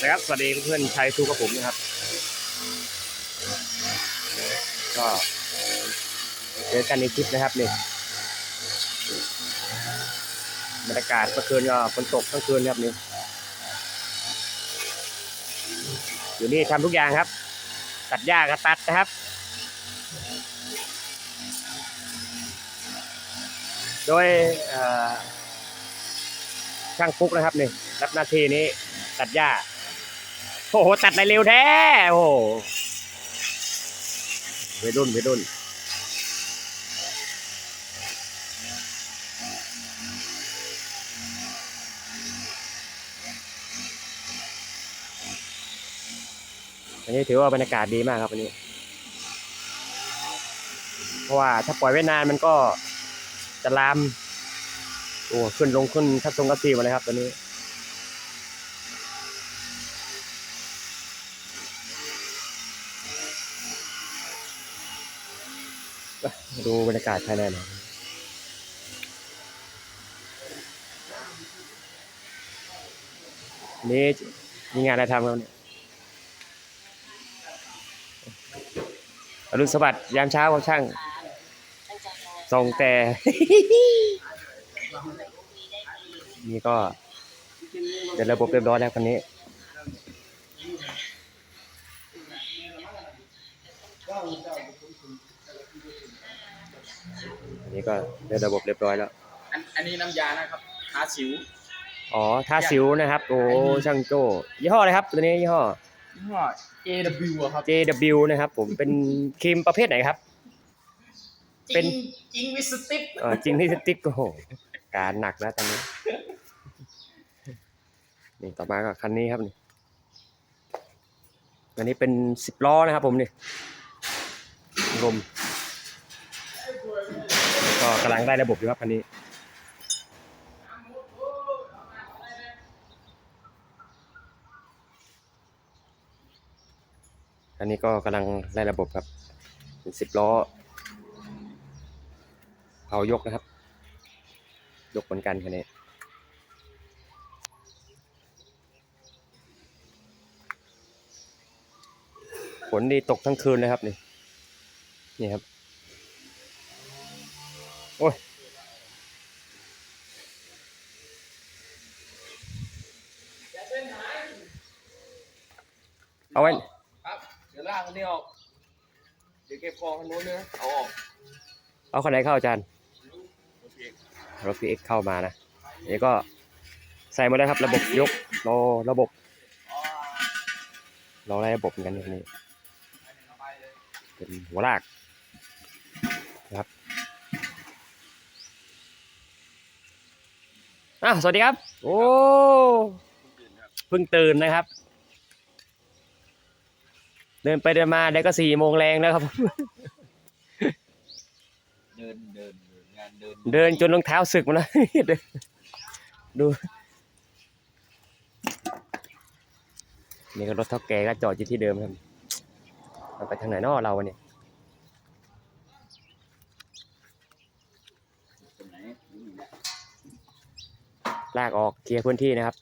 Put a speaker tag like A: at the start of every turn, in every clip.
A: นะครับสวัสดีเพื่อนชายทูกับผมนะครับ ก็เจอกันในคลิปนะครับนี่บรรยากาศเมื่อคืนก็ฝนตกทั้งคืนครับนี่อยู่นี่ทำทุกอย่างครับ ตัดหญ้าก็ตัดนะครับโดยช่างปุ๊กนะครับนี่รับหน้าที่นี้ตัดหญ้า โอ้โห ตัดได้เร็วแท้ โอ้โหไปรุ่นไปรุ่นอันนี้ถือว่าบรรยากาศดีมากครับอันนี้ เพราะว่าถ้าปล่อยไว้นานมันก็จะลาม โอ้ขึ้นลงขึ้นทับทรงกระสีมาเลยครับตอนนี้ ดูบรรยากาศภายในหน่อยนี่มีงานอะไรทำครับเนี่ยอรุณสวัสดิ์ยามเช้าของช่างส่งแต่ นี่ก็เดี๋ยวระบบเรียบร้อยแล้วคันนี้ นนี้ก็ได้ระบบเรียบร้อยแล้ว
B: อันอันนี้น้ำยานะครับทาสิว
A: อ๋อทาสิวนะครับโอ้ช่างโจ้ยี่ห้ออะไรครับตัวนี้ยี่ห้อ
B: ยี่ห้อ AW อะครับ
A: JW นะครับผมเป็นครีมประเภทไหนครับ เป็น
B: จริงวิสติป
A: เออจริงที่สติ๊กโอ้โหการหนักแล้วตอนนี้ นี่ต่อมาก็คันนี้ครับนี่อันนี้เป็นสิบล้อนะครับผมนี่ลม ก็กำลังได้ระบบอยู่ครับคันนี้อันนี้ก็กำลังได้ระบบครับเป็นสิบล้อเผายกนะครับ ยกเหมือนกันคันนี้ฝนนี่ตกทั้งคืนเลยครับนี่นี่ครับ โอ้ยเอาไว้
B: ครับเดี๋ยวล่างอันนี้ออกเดี๋ยวเก็บกองอันนู้นนะเอาออก
A: เอาคันไหนเข้าอาจารย์
B: โอเค
A: รถพีเอ็กเข้ามานะนี่ก็ใส่มาแล้วครับ ระบบยกรอระบบ
B: อ๋อ
A: รอได้ระบบเหมือนกันนี่นี่
B: เอาไปเลย
A: เป็นหัวลากนะครับ อ้าวสวัสดีครับ โอ้เพิ่งตื่นนะครับ เดินไปเดินมาเดี๋ยวก็สี่โมงแรงแล้วครับ
B: เดินเดินเดินงานเดิน
A: เดินจนรองเท้าสึกหมาแล้วเดินดูนี่ก็รถเท่าแก่ก็จอดอยู่ที่เดิมครับเราไปทางไหนเนอเราเนี่ย
B: ตรงไหนนี่แหละ
A: ลากออกเคลียร์พื้นที่นะครับ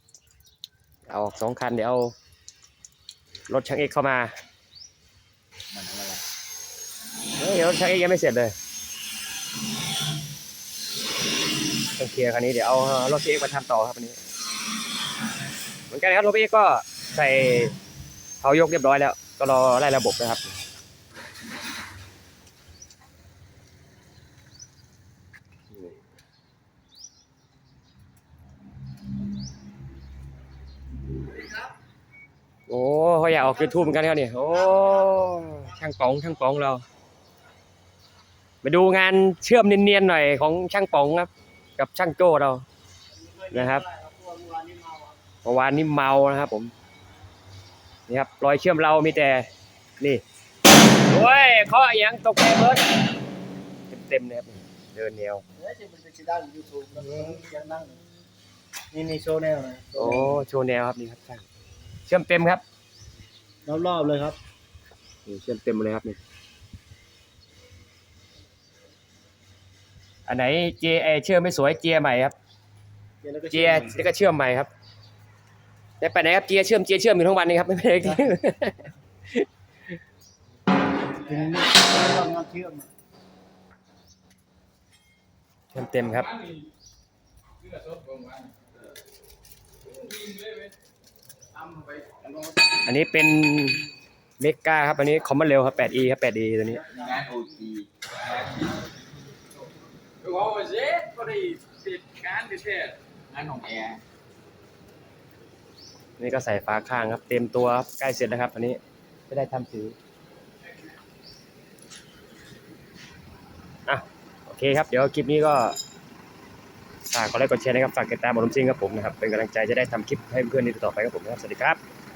A: เอาออกสองคันเดี๋ยวเอารถช่างเอกเข้ามา
B: มันอะไร
A: เฮ้ยรถช่างเอกยังไม่เสร็จเลยต้องเคลียร์คันนี้เดี๋ยวเอารถพี่เอกมาทำต่อครับวันนี้ เหมือนกันครับรถพี่เอกก็ใส่เผายกเรียบร้อยแล้ว ก็รอไล่ระบบนะครับ โอ้เขาอยากออกยูทูบเหมือนกันครับเนี่ยโอ้ช่างป๋องช่างป๋องเราไปดูงานเชื่อมเนียนๆหน่อยของช่างป๋องครับ กับช่างโจ้เรานะครับเมื่อวานนี้เมานะครับ ผมนี่ครับรอยเชื่อมเรามีแต่นี่โอ้ยเขาอยังตกใจเบิร์ดเต็มๆเลยครับเดินแนว
C: เฮ้ยจะเป็นไปด้านยูทูบแล้วยังนั่งนี่นี่โชว์แนวนะ
A: โอ้โชว์แนวครับนี่ครับช่าง เชื่อมเต็มครับ
C: รอบๆเลยครับ
A: นี่เชื่อมเต็มเลยครับนี่อันไหนเจเอเชื่อมไม่สวยเจียใหม่ครับ
C: เดี๋ยวเราก็
A: เจียแล้วก็เชื่อมใหม่ครับได้ไปไหนครับเจียเชื่อมเจียเชื่อมอยู่ทั้งวันนี้ครับไม่ไปไหน
C: ถึงต้องมาเชื่อม
A: เต็มเต็มครับ อันนี้เป็นเมกาครับ อันนี้คอมมอนเร็วครับ 8e ครับ 8e ตัวนี้
B: งานโอทีก็ว่าเจ๊ก็ได้ติดงานดิเทศงานของแอร์
A: นี่ก็ใส่ฝาข้างครับ เต็มตัวครับใกล้เสร็จแล้วครับ อันนี้ไม่ได้ทำสีอะโอเคครับ เดี๋ยวคลิปนี้ก็ ฝากกดไลค์กดแชร์นะครับฝากติดตามบอลลูนซิงครับผมนะครับเป็นกำลังใจจะได้ทำคลิปให้เพื่อนๆนี่ต่อไปครับผมนะครับสวัสดีครับ